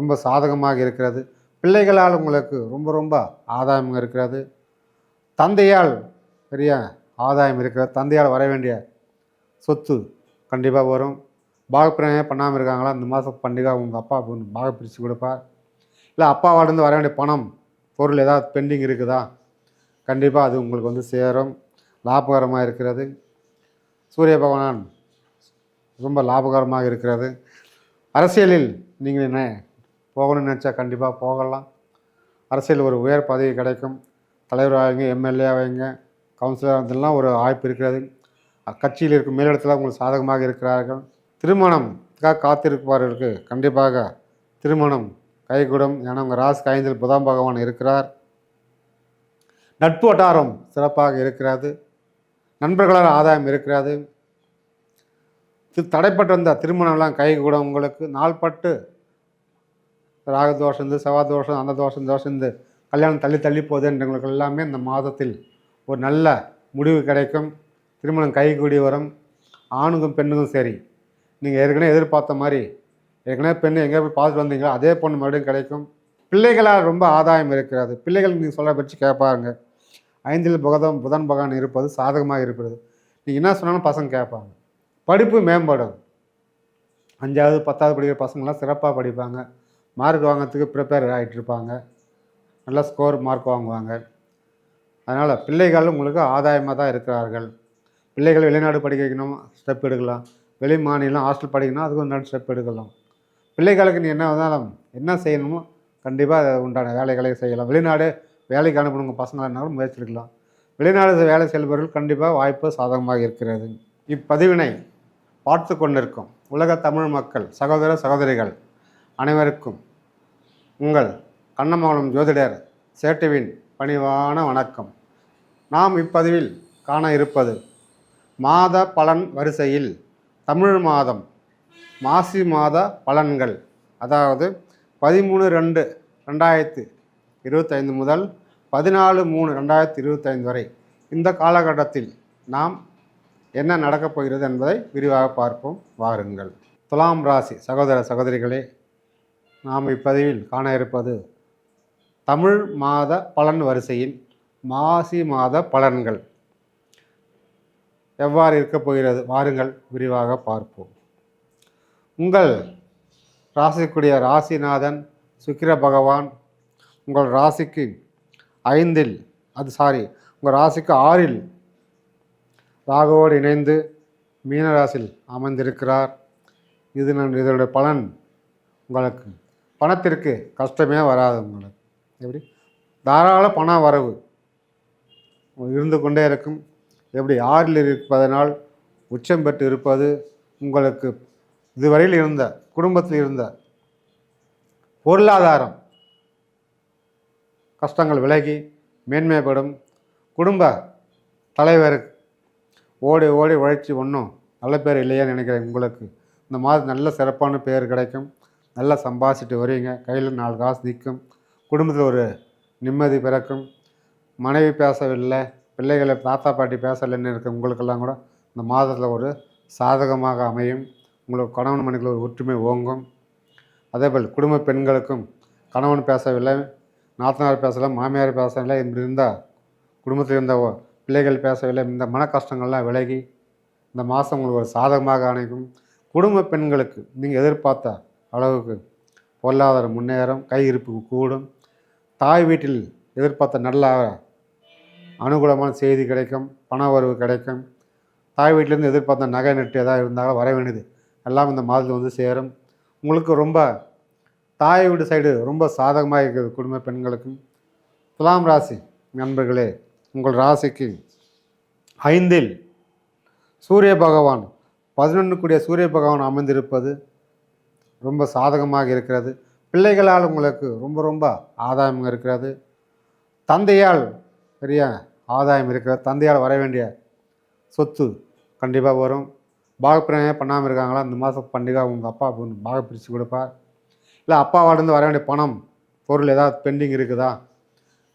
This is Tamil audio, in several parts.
ரொம்ப சாதகமாக இருக்கிறது. பிள்ளைகளால் உங்களுக்கு ரொம்ப ரொம்ப ஆதாயம் இருக்கிறது. தந்தையால் பெரிய ஆதாயம் இருக்கிறது. தந்தையால் வர வேண்டிய சொத்து கண்டிப்பாக வரும். பாகப்பிரமே பண்ணாமல் இருக்காங்களா? இந்த மாதம் பண்டிகை உங்கள் அப்பா பாக பிரித்து கொடுப்பார். இல்லை அப்பாவாலேருந்து வர வேண்டிய பணம் பொருள் ஏதாவது பெண்டிங் இருக்குதா? கண்டிப்பாக அது உங்களுக்கு வந்து சேரும். லாபகரமாக இருக்கிறது. சூரிய பகவான் ரொம்ப லாபகரமாக இருக்கிறது. அரசியலில் நீங்கள் என்ன போகணும்னு நினச்சா கண்டிப்பாக போகலாம். அரசியல் ஒரு உயர் பதவி கிடைக்கும். தலைவர் எம்எல்ஏ ஆகிங்க கவுன்சிலர் இதெல்லாம் ஒரு வாய்ப்பு இருக்கிறது. கட்சியில் இருக்கும் மேலிடத்தில் உங்களுக்கு சாதகமாக இருக்கிறார்கள். திருமணம்க்காக காத்திருப்பவர்களுக்கு கண்டிப்பாக திருமணம் கைகூடும். ஏன்னா உங்கள் ராசி ஐந்தில் புதாம் பகவான் இருக்கிறார். நட்பு வட்டாரம் சிறப்பாக இருக்கிறது. நண்பர்களால் ஆதாயம் இருக்கிறது. தி- தடைப்பட்டு வந்த திருமணம்லாம் கைகூடும் உங்களுக்கு. நாள்பட்டு ராகதோஷம் இருந்து செவ்வாதோஷம் அந்த தோஷம் தோஷம் இருந்து கல்யாணம் தள்ளி தள்ளி போகுதுன்றவங்களுக்கு எல்லாமே இந்த மாதத்தில் ஒரு நல்ல முடிவு கிடைக்கும். திருமணம் கைகூடி வரும். ஆணுக்கும் பெண்ணுக்கும் சரி. நீங்கள் ஏற்கனவே எதிர்பார்த்த மாதிரி ஏற்கனவே பெண் எங்கே போய் பார்த்துட்டு வந்தீங்களோ அதே பொண்ணு மறுபடியும் கிடைக்கும். பிள்ளைகளால் ரொம்ப ஆதாயம் இருக்கிறது. பிள்ளைகள் நீங்கள் சொல்ல பற்றி கேட்பாங்க. ஐந்தில் புகதம் புதன் பகவான் இருப்பது சாதகமாக இருக்கிறது. நீங்கள் என்ன சொன்னாலும் பசங்க கேட்பாங்க. படிப்பு மேம்படும். அஞ்சாவது பத்தாவது படிக்கிற பசங்களாம் சிறப்பாக படிப்பாங்க. மார்க் வாங்கிறதுக்கு ப்ரிப்பேர் ஆகிட்டு இருப்பாங்க நல்ல ஸ்கோர் மார்க் வாங்குவாங்க. அதனால் பிள்ளைகள் உங்களுக்கு ஆதாயமாக தான் இருக்கிறார்கள். பிள்ளைகள் வெளிநாடு படிக்க வைக்கணும் ஸ்டெப் எடுக்கலாம். வெளி மாநிலம் ஹாஸ்டல் படிக்கணும் அதுக்கு உண்டான ஸ்டெப் எடுக்கலாம். பிள்ளைகளுக்கு நீ என்ன வந்தாலும் என்ன செய்யணுமோ கண்டிப்பாக உண்டான வேலைகளை செய்யலாம். வெளிநாடு வேலைக்கு அனுப்பணுங்க பசங்களாக இருந்தாலும் முயற்சி எடுக்கலாம் வெளிநாடு வேலை செல்பவர்கள் கண்டிப்பாக வாய்ப்பு சாதகமாக இருக்கிறது. இப்பதிவினை பார்த்து கொண்டிருக்கும். உலக தமிழ் மக்கள் சகோதர சகோதரிகள் அனைவருக்கும் உங்கள் கண்ணமங்கலம் ஜோதிடர் சேட்டுவின் பணிவான வணக்கம். நாம் இப்பதிவில் காண இருப்பது மாத பலன் வரிசையில் தமிழ் மாதம் மாசி மாத பலன்கள். அதாவது பதிமூணு ரெண்டு ரெண்டாயிரத்து இருபத்தைந்து முதல் பதினாலு மூணு ரெண்டாயிரத்தி இருபத்தைந்து வரை இந்த காலகட்டத்தில் நாம் என்ன நடக்கப் போகிறது என்பதை விரிவாக பார்ப்போம். வாருங்கள். துலாம் ராசி சகோதர சகோதரிகளே நாம் இப்பதிவில் காண இருப்பது தமிழ் மாத பலன் வரிசையில் மாசி மாத பலன்கள். எவ்வாறு இருக்கப் போகிறது? வாருங்கள் விரிவாக பார்ப்போம். உங்கள் ராசிக்குரிய ராசிநாதன் சுக்கிர பகவான் உங்கள் ராசிக்கு ஐந்தில் அது சாரி உங்கள் ராசிக்கு ஆறில் ராகுவோடு இணைந்து மீனராசியில் அமர்ந்திருக்கிறார். இது நான் இதனுடைய பலன் உங்களுக்கு பணத்திற்கு கஷ்டமே வராது உங்களுக்கு. எப்படி? தாராள பண வரவு இருந்து கொண்டே இருக்கும். எப்படி? ஆறில் இருப்பதனால் உச்சம் பெற்று இருப்பது உங்களுக்கு இதுவரையில் இருந்த குடும்பத்தில் இருந்த பொருளாதாரம் கஷ்டங்கள் விலகி மேன்மைப்படும். குடும்ப தலைவர் ஓடி ஓடி உழைச்சி ஒன்றும் நல்ல பேர் இல்லையான்னு நினைக்கிறேன். உங்களுக்கு இந்த மாதிரி நல்ல சிறப்பான பேர் கிடைக்கும். நல்லா சம்பாதிச்சிட்டு வருவீங்க கையில் நாலு காசு நிற்கும் குடும்பத்தில் ஒரு நிம்மதி பிறக்கும். மனைவி பேசவில்லை. பிள்ளைகளை தாத்தா பாட்டி பேசலைன்னு இருக்க உங்களுக்கெல்லாம் கூட இந்த மாதத்தில் ஒரு சாதகமாக அமையும். உங்களுக்கு கணவன் மனைவிக்குள்ள ஒரு ஒற்றுமை ஓங்கும். அதேபோல் குடும்ப பெண்களுக்கும் கணவன் பேசவில்லை நாத்தனார் பேசலை மாமியார் பேசவில்லை இப்படி இருந்தால் குடும்பத்தில் இருந்த பிள்ளைகள் பேசவில்லை இந்த மன கஷ்டங்கள்லாம் விலகி இந்த மாதம் உங்களுக்கு ஒரு சாதகமாக அணைக்கும் குடும்ப பெண்களுக்கு நீங்கள் எதிர்பார்த்த அளவுக்கு பொருளாதார முன்னேறம் கையிருப்பு கூடும். தாய் வீட்டில் எதிர்பார்த்த நல்ல அனுகூலமான செய்தி கிடைக்கும் பண வரவு கிடைக்கும். தாய் வீட்டிலேருந்து எதிர்பார்த்த நகை நட்டு எதாவது இருந்தாலும் வர வேண்டியது எல்லாம் இந்த மாதத்தில் வந்து சேரும். உங்களுக்கு ரொம்ப தாய் வீடு சைடு ரொம்ப சாதகமாக இருக்குது குடும்ப பெண்களுக்கும் துலாம் ராசி நண்பர்களே உங்கள் ராசிக்கு ஐந்தில் சூரிய பகவான் பதினொன்று கூடிய சூரிய பகவான் அமைந்திருப்பது ரொம்ப சாதகமாக இருக்கிறது. பிள்ளைகளால் உங்களுக்கு ரொம்ப ரொம்ப ஆதாயம் இருக்கிறது. தந்தையால் பெரிய ஆதாயம் இருக்கிறது. தந்தையால் வர வேண்டிய சொத்து கண்டிப்பாக வரும். பாகப்பிரமே பண்ணாமல் இருக்காங்களா? இந்த மாதம் பண்டிகை உங்கள் அப்பா பாக பிரித்து கொடுப்பார் இல்லை அப்பாவாலேருந்து வர வேண்டிய பணம் பொருள் ஏதாவது பெண்டிங் இருக்குதா?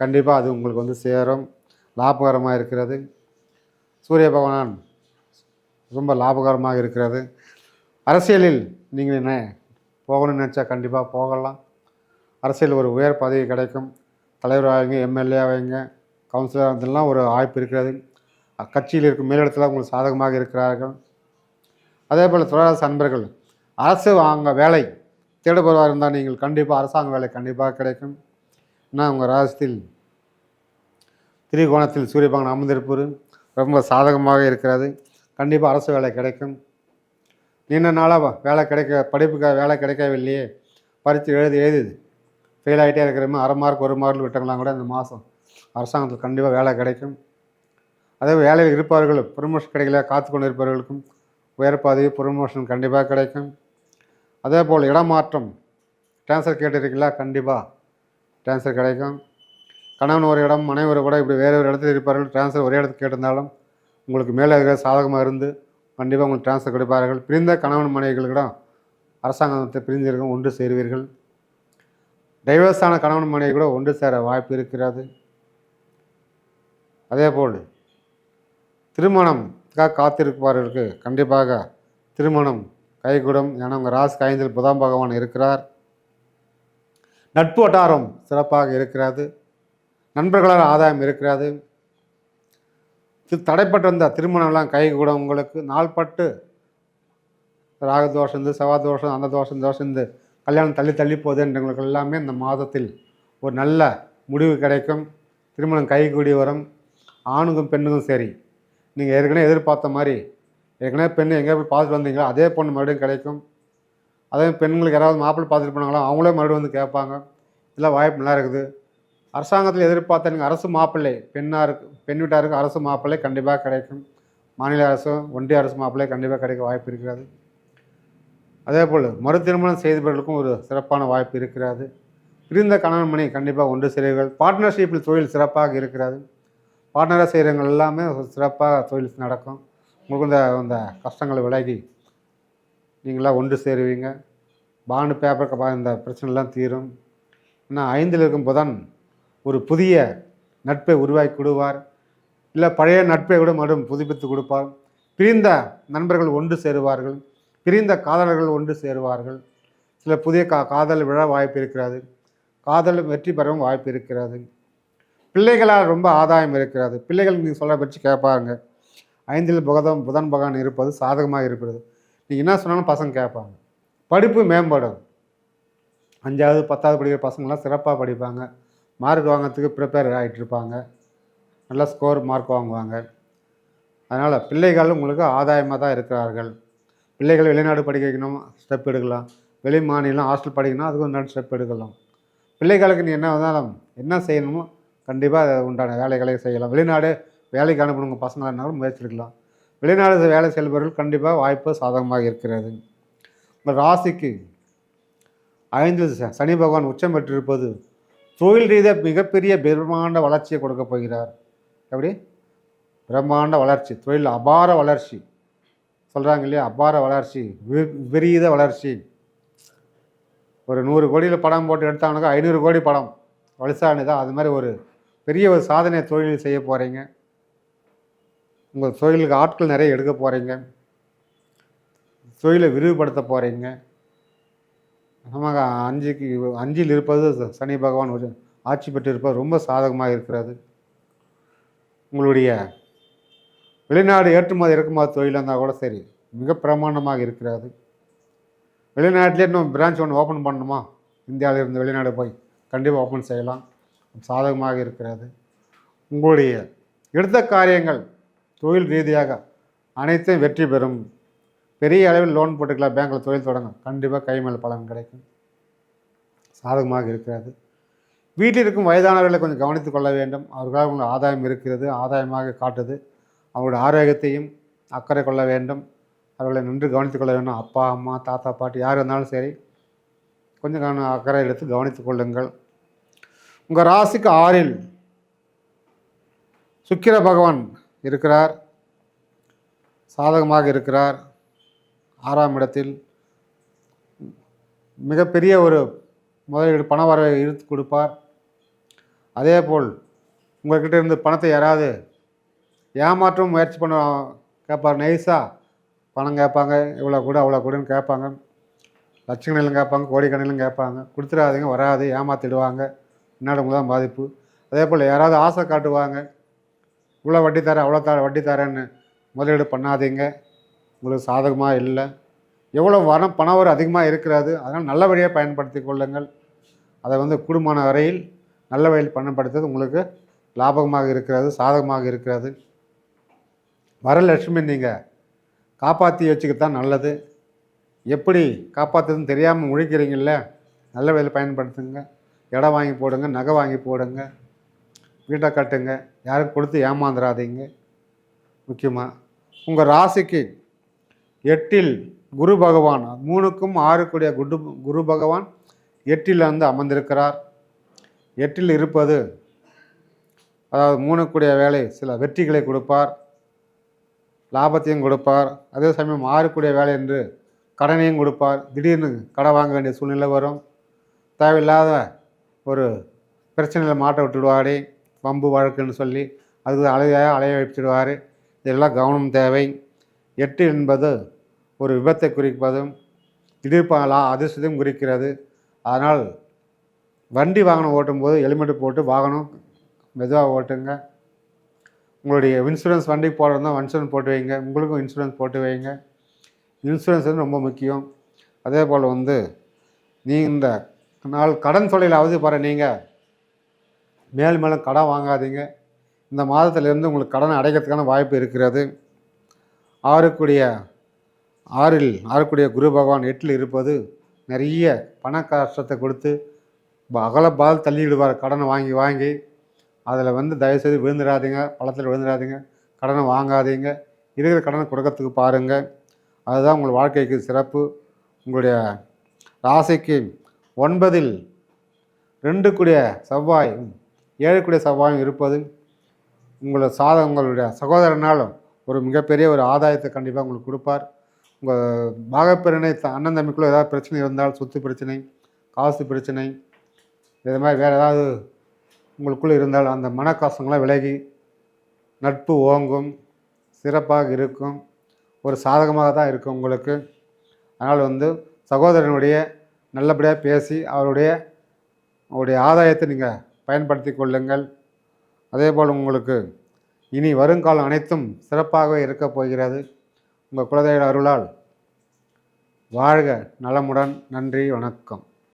கண்டிப்பாக அது உங்களுக்கு வந்து சேரும். லாபகரமாக இருக்கிறது. சூரிய பகவான் ரொம்ப லாபகரமாக இருக்கிறது. அரசியலில் நீங்கள் என்ன போகணும்னு நினச்சா கண்டிப்பாக போகலாம். அரசியல் ஒரு உயர் பதவி கிடைக்கும். தலைவர் எம்எல்ஏ ஆகிங்க கவுன்சிலர் இதெல்லாம் ஒரு வாய்ப்பு இருக்கிறது. கட்சியில் இருக்கும் மேலிடத்தில் உங்களுக்கு சாதகமாக இருக்கிறார்கள். அதே போல் தொழிலாளர் அன்பர்கள் அரசு வாங்க வேலை தேடுபவராக இருந்தால் நீங்கள் கண்டிப்பாக அரசாங்க வேலை கண்டிப்பாக கிடைக்கும். ஏன்னா உங்கள் ராஜத்தில் திரிகோணத்தில் சூரியபகன் அமர்ந்திருப்பது ரொம்ப சாதகமாக இருக்கிறது கண்டிப்பாக அரசு வேலை கிடைக்கும். நீண்ட நாளாக வேலை கிடைக்க படிப்புக்காக வேலை கிடைக்கவில்லையே பறித்து எழுதி எழுதுது ஃபெயில் ஆகிட்டே இருக்கிறமே அரை மார்க் ஒரு மார்க் விட்டவங்களாம் கூட இந்த மாதம் அரசாங்கத்தில் கண்டிப்பாக வேலை கிடைக்கும். அதே வேலையில் இருப்பவர்கள் ப்ரொமோஷன் கிடைக்கல காத்து கொண்டு இருப்பவர்களுக்கும் உயர் பதவி ப்ரொமோஷன் கண்டிப்பாக கிடைக்கும். அதே போல் இடமாற்றம் ட்ரான்ஸ்ஃபர் கேட்டிருக்கீங்களா? கண்டிப்பாக ட்ரான்ஸ்ஃபர் கிடைக்கும். கணவன் ஒரு இடம் மனைவி ஒரு கூட இப்படி வேறு ஒரு இடத்துல இருப்பார்கள் ட்ரான்ஸ்ஃபர் ஒரே இடத்துக்கு கேட்டிருந்தாலும் உங்களுக்கு மேலே இருக்கிற சாதகமாக இருந்து கண்டிப்பாக உங்களுக்கு ட்ரான்ஸ்ஃபர் கொடுப்பார்கள். பிரிந்த கணவன் மனைவிகளிடம் அரசாங்கத்தை பிரிந்திருக்கும் ஒன்று சேருவீர்கள். டைவர்ஸான கணவன் மனைவி கூட ஒன்று சேர வாய்ப்பு இருக்கிறது. அதேபோல் திருமணத்துக்காக காத்திருப்பவர்களுக்கு கண்டிப்பாக திருமணம் கைகூடும். ஏன்னா உங்கள் ராசி ஐந்தில் புதாம் பகவான் இருக்கிறார். நட்பு வட்டாரம் சிறப்பாக இருக்கிறது. நண்பர்களால் ஆதாயம் இருக்கிறது. தடைப்பட்டிருந்த திருமணம்லாம் கைகூடும் உங்களுக்கு நாள்பட்டு. ராக தோஷம் இருந்து செவ்வாய் தோஷம் அந்த தோஷம் தோஷம் இந்த கல்யாணம் தள்ளி தள்ளி போகுதுன்றவங்களுக்கு எல்லாமே இந்த மாதத்தில் ஒரு நல்ல முடிவு கிடைக்கும். திருமணம் கைகூடி வரும். ஆணுக்கும் பெண்ணுக்கும் சரி. நீங்கள் ஏற்கனவே எதிர்பார்த்த மாதிரி ஏற்கனவே பெண் எங்கே போய் பார்த்துட்டு வந்தீங்களோ அதே பொண்ணு மறுபடியும் கிடைக்கும். அதே பெண்களுக்கு யாராவது மாப்பிள்ளை பார்த்துட்டு போனாங்களோ அவங்களே மறுபடியும் வந்து கேட்பாங்க. இதெல்லாம் வாய்ப்பு நல்லா இருக்குது. அரசாங்கத்தில் எதிர்பார்த்த நீங்கள் அரசு மாப்பிள்ளை பெண்ணாக இருக்கு பெண் வீட்டாருக்கு அரசு மாப்பிள்ளை கண்டிப்பாக கிடைக்கும். மாநில அரசும் ஒன்றிய அரசு மாப்பிள்ளை கண்டிப்பாக கிடைக்க வாய்ப்பு இருக்கிறது. அதே போல் மறு திருமணம் செய்தவர்களுக்கும் ஒரு சிறப்பான வாய்ப்பு இருக்கிறது. பிரிந்த கணவன் மணி கண்டிப்பாக ஒன்று சேருவீர்கள். பார்ட்னர்ஷிப்பில் தொழில் சிறப்பாக இருக்கிறது. பார்ட்னராக செய்கிறவங்க எல்லாமே சிறப்பாக தொழில் நடக்கும். உங்களுக்கு இந்த இந்த கஷ்டங்களை விலகி நீங்களாம் ஒன்று சேருவீங்க. பாண்டு பேப்பர் இந்த பிரச்சனைலாம் தீரும். ஏன்னா ஐந்தில் இருக்கும் புதன் ஒரு புதிய நட்பை உருவாக்கி கொடுவார் இல்லை பழைய நட்பை கூட மறுபடியும் புதுப்பித்து கொடுப்பார். பிரிந்த நண்பர்கள் ஒன்று சேருவார்கள். பிரிந்த காதலர்கள் ஒன்று சேருவார்கள். சில புதிய கா காதல் விழ வாய்ப்பு இருக்கிறது. காதல் வெற்றி பெறவும் வாய்ப்பு இருக்கிறது. பிள்ளைகளால் ரொம்ப ஆதாயம் இருக்கிறது. பிள்ளைகள் நீங்கள் சொல்கிற பற்றி கேட்பாங்க. ஐந்தில் புகதம் புதன் பகவான் இருப்பது சாதகமாக இருக்கிறது. நீங்கள் என்ன சொன்னாலும் பசங்க கேட்பாங்க. படிப்பு மேம்படும். அஞ்சாவது பத்தாவது படிக்கிற பசங்களாம் சிறப்பாக படிப்பாங்க. மார்க் வாங்கிறதுக்கு ப்ரிப்பேர் ஆகிட்டு இருப்பாங்க நல்லா ஸ்கோர் மார்க் வாங்குவாங்க. அதனால் பிள்ளைகள் உங்களுக்கு ஆதாயமாக தான் இருக்கிறார்கள். பிள்ளைகள் வெளிநாடு படிக்க வைக்கணும் ஸ்டெப் எடுக்கலாம். வெளி மாநிலம் ஹாஸ்டல் படிக்கணும் அதுக்கு உண்டான ஸ்டெப் எடுக்கலாம். பிள்ளைகளுக்கு நீ என்ன வந்தாலும் என்ன செய்யணுமோ கண்டிப்பாக உண்டான வேலைகளை செய்யலாம். வெளிநாடு வேலைக்கு அனுப்பணுங்க பசங்களானாலும் முயற்சி எடுக்கலாம் வெளிநாடு வேலை செல்பவர்கள் கண்டிப்பாக வாய்ப்பு சாதகமாக இருக்கிறது. உங்கள் ராசிக்கு ஐந்து சனி பகவான் உச்சம் பெற்றிருப்பது தொழில் ரீதியாக மிகப்பெரிய பிரம்மாண்ட வளர்ச்சியை கொடுக்க போகிறார். எப்படி? பிரம்மாண்ட வளர்ச்சி தொழில் அபார வளர்ச்சி. சொல்கிறாங்க இல்லையா? அபார வளர்ச்சி வி- விபரீத வளர்ச்சி. ஒரு நூறு கோடியில் படம் போட்டு எடுத்தாங்கனாக்கா ஐநூறு கோடி படம். வலிசானி தான். அது மாதிரி ஒரு பெரிய ஒரு சாதனை தொழில் செய்ய போகிறீங்க உங்கள் தொழிலுக்கு ஆட்கள் நிறைய எடுக்க போகிறீங்க தொழிலை விரிவுபடுத்த போகிறீங்க நமக்கு அஞ்சுக்கு அஞ்சில் இருப்பது சனி பகவான் ஒரு ஆட்சி பெற்று இருப்பது ரொம்ப சாதகமாக இருக்கிறது. உங்களுடைய வெளிநாடு ஏற்றுமதி இறக்குமதி தொழில் இருந்தால் கூட சரி மிக பிரமாண்டமாக இருக்கிறது. வெளிநாட்டிலே இன்னும் பிரான்ச் ஒன்று ஓப்பன் பண்ணணுமா? இந்தியாவில் இருந்து வெளிநாடு போய் கண்டிப்பாக ஓப்பன் செய்யலாம். சாதகமாக இருக்கிறது. உங்களுடைய எடுத்த காரியங்கள் தொழில் ரீதியாக அனைத்தும் வெற்றி பெறும். பெரிய அளவில் லோன் போட்டுக்கலாம் பேங்க்கில் தொழில் தொடங்க கண்டிப்பாக கைமேல் பலன் கிடைக்கும். சாதகமாக இருக்கிறது. வீட்டில் இருக்கும் வயதானவர்களை கொஞ்சம் கவனித்து கொள்ள வேண்டும். அவர்களால் உங்களுக்கு ஆதாயம் இருக்கிறது ஆதாயமாக காட்டுது. அவங்களுடைய ஆரோக்கியத்தையும் அக்கறை கொள்ள வேண்டும். அவர்களை நன்று கவனித்துக் கொள்ள வேண்டும். அப்பா அம்மா தாத்தா பாட்டி யார் இருந்தாலும் சரி கொஞ்சம் கவன அக்கறை எடுத்து கவனித்துக் கொள்ளுங்கள். உங்கள் ராசிக்கு ஆறில் சுக்கிர பகவான் இருக்கிறார். சாதகமாக இருக்கிறார். ஆறாம் இடத்தில் மிகப்பெரிய ஒரு முதலீடு பண வரவை இழுத்து கொடுப்பார். அதே போல் உங்கள்கிட்ட இருந்து பணத்தை யாராவது ஏமாற்றும் முயற்சி பண்ண கேட்பார். நைஸாக பணம் கேட்பாங்க இவ்வளோ கூட அவ்வளோ கூடன்னு கேட்பாங்க. லட்சக்கணிலும் கேட்பாங்க கோடிக்கணிலும் கேட்பாங்க. கொடுத்துடாதீங்க வராது ஏமாத்திடுவாங்க. பின்னாடி தான் பாதிப்பு. அதே போல் யாராவது ஆசை காட்டுவாங்க இவ்வளோ வட்டி தரேன் அவ்வளோ தர வட்டி தரேன்னு முதலீடு பண்ணாதீங்க. உங்களுக்கு சாதகமாக இல்லை. எவ்வளோ வரம் பண வரம் அதிகமாக இருக்கிறது அதனால் நல்லபடியாக பயன்படுத்தி கொள்ளுங்கள். அதை வந்து கூடுமான வரையில் நல்ல வழியில் பயன்படுத்துறது உங்களுக்கு லாபகமாக இருக்கிறது சாதகமாக இருக்கிறது. வரலட்சுமி நீங்கள் காப்பாற்றி வச்சுக்கத்தான் நல்லது. எப்படி காப்பாற்றுறதுன்னு தெரியாமல் முழிக்கிறீங்கள நல்ல வழியில் பயன்படுத்துங்க. இடம் வாங்கி போடுங்க நகை வாங்கி போடுங்க வீட்டை கட்டுங்க. யாருக்கும் கொடுத்து ஏமாந்துடாதீங்க முக்கியமாக உங்கள் ராசிக்கு எட்டில் குரு பகவான் மூணுக்கும் ஆறுக்குடைய குரு குரு பகவான் எட்டில் வந்து அமர்ந்திருக்கிறார். எட்டில் இருப்பது அதாவது மூணுக்குடைய வேலை சில வெற்றிகளை கொடுப்பார் லாபத்தையும் கொடுப்பார். அதே சமயம் ஆறுக்குடைய வேலை என்று கடனையும் கொடுப்பார். திடீர்னு கடன் வாங்க வேண்டிய சூழ்நிலை வரும். தேவையில்லாத ஒரு பிரச்சனையில் மாட்ட விட்டுடுவாரே வம்பு வழக்குன்னு சொல்லி அதுக்கு அலைய அலைய வச்சுடுவார் இதெல்லாம் கவனம் தேவை. எட்டு என்பது ஒரு விபத்தை குறிப்பதும் திடீர் அதிர்ஷ்டத்தையும் குறிக்கிறது. அதனால் வண்டி வாகனம் ஓட்டும்போது ஹெல்மெட் போட்டு வாகனம் மெதுவாக ஓட்டுங்க. உங்களுடைய இன்சூரன்ஸ் வண்டி போடுறதா இன்சூரன்ஸ் போட்டு வைங்க. உங்களுக்கும் இன்சூரன்ஸ் போட்டு வைங்க. இன்சூரன்ஸ் வந்து ரொம்ப முக்கியம். அதே போல் வந்து நீ இந்த நாள் கடன் தொழிலாவது பாரு நீங்கள் மேல் மேலும் கடன் வாங்காதீங்க. இந்த மாதத்துலேருந்து உங்களுக்கு கடன் அடைக்கிறதுக்கான வாய்ப்பு இருக்கிறது. ஆறுக்குடைய ஆறில் ஆறுக்குடைய குரு பகவான் எட்டில் இருப்பது நிறைய பண கஷ்டத்தை கொடுத்து அகலப்பால் தள்ளிவிடுவார். கடனை வாங்கி வாங்கி. அதில் வந்து தயவுசெய்து விழுந்துடாதீங்க. பழத்தில் விழுந்துடாதீங்க. கடனை வாங்காதீங்க. இருக்கிற கடனை கொடுக்கறதுக்கு பாருங்கள் அதுதான் உங்கள் வாழ்க்கைக்கு சிறப்பு. உங்களுடைய ராசிக்கு ஒன்பதில் ரெண்டு கூடிய செவ்வாயும் ஏழு கூடிய செவ்வாயும் இருப்பது உங்களோட சாத உங்களுடைய சகோதரனாலும் ஒரு மிகப்பெரிய ஒரு ஆதாயத்தை கண்டிப்பாக உங்களுக்கு கொடுப்பார். உங்கள் பாகப்பிறனை த- அண்ணன் தம்பிக்குள்ளே ஏதாவது பிரச்சனை இருந்தால் சொத்து பிரச்சனை காசு பிரச்சனை இது மாதிரி வேறு ஏதாவது உங்களுக்குள்ளே இருந்தால் அந்த மனக்காசங்களாம் விலகி நட்பு ஓங்கும் சிறப்பாக இருக்கும் ஒரு சாதகமாக தான் இருக்கும் உங்களுக்கு. அதனால் வந்து சகோதரனுடைய நல்லபடியாக பேசி அவருடைய அவருடைய ஆதாயத்தை நீங்கள் பயன்படுத்தி கொள்ளுங்கள். அதே போல் உங்களுக்கு இனி வருங்காலம் அனைத்தும் சிறப்பாகவே இருக்கப் போகிறது. உங்கள் குலதெய்வ அருளால் வாழ்க நலமுடன். நன்றி வணக்கம்.